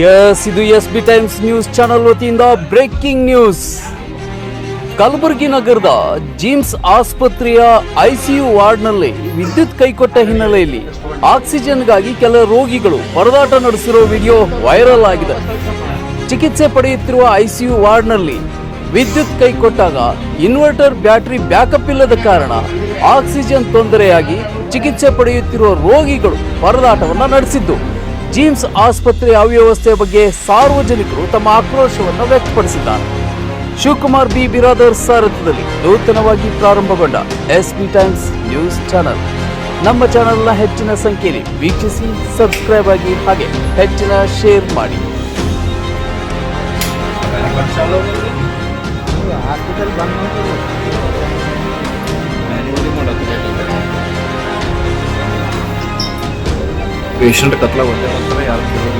S, ಇದು S B Times news channel ವತಿಯಿಂದ breaking news. Kalaburagi ನಗರದ ಜಿಮ್ಸ್ ಆಸ್ಪತ್ರೆಯ ಐಸಿಯು ವಾರ್ಡ್ನಲ್ಲಿ ವಿದ್ಯುತ್ ಕೈಕೊಟ್ಟ ಹಿನ್ನೆಲೆಯಲ್ಲಿ ಆಕ್ಸಿಜನ್ಗಾಗಿ ಕೆಲ ರೋಗಿಗಳು ಪರದಾಟ ನಡೆಸಿರುವ ವಿಡಿಯೋ ವೈರಲ್ ಆಗಿದೆ. ಚಿಕಿತ್ಸೆ ಪಡೆಯುತ್ತಿರುವ ಐಸಿಯು ವಾರ್ಡ್ನಲ್ಲಿ ವಿದ್ಯುತ್ ಕೈಕೊಟ್ಟಾಗ ಇನ್ವರ್ಟರ್ ಬ್ಯಾಟರಿ ಬ್ಯಾಕಪ್ ಇಲ್ಲದ ಕಾರಣ ಆಕ್ಸಿಜನ್ ತೊಂದರೆಯಾಗಿ ಚಿಕಿತ್ಸೆ ಪಡೆಯುತ್ತಿರುವ ರೋಗಿಗಳು ಪರದಾಟವನ್ನು ನಡೆಸಿದ್ದು. ಜಿಮ್ಸ್ ಆಸ್ಪತ್ರೆ ಅವ್ಯವಸ್ಥೆ ಬಗ್ಗೆ ಸಾರ್ವಜನಿಕರು ತಮ್ಮ ಆಕ್ರೋಶವನ್ನು ವ್ಯಕ್ತಪಡಿಸಿದ್ದಾರೆ. ಶಿವಕುಮಾರ್ ಬಿ. ಬಿರಾದರ್ ಸಾರಥ್ಯದಲ್ಲಿ ನೂತನವಾಗಿ ಪ್ರಾರಂಭಗೊಂಡ S B Times news channel. ನಮ್ಮ ಚಾನೆಲ್ನ ಹೆಚ್ಚಿನ ಸಂಖ್ಯೆಯಲ್ಲಿ ವೀಕ್ಷಿಸಿ ಸಬ್ಸ್ಕ್ರೈಬ್ ಆಗಿ ಹಾಗೆ ಹೆಚ್ಚಿನ ಶೇರ್ ಮಾಡಿ. ಹಾಸ್ಪಿಟಲ್ ಬಂದ್ ಪೇಷಂಟ್ ಕತ್ಲಾಗ ಒಂದೇ ಒಂಥರ ಯಾರು ಕೇಳೋದಿಲ್ಲ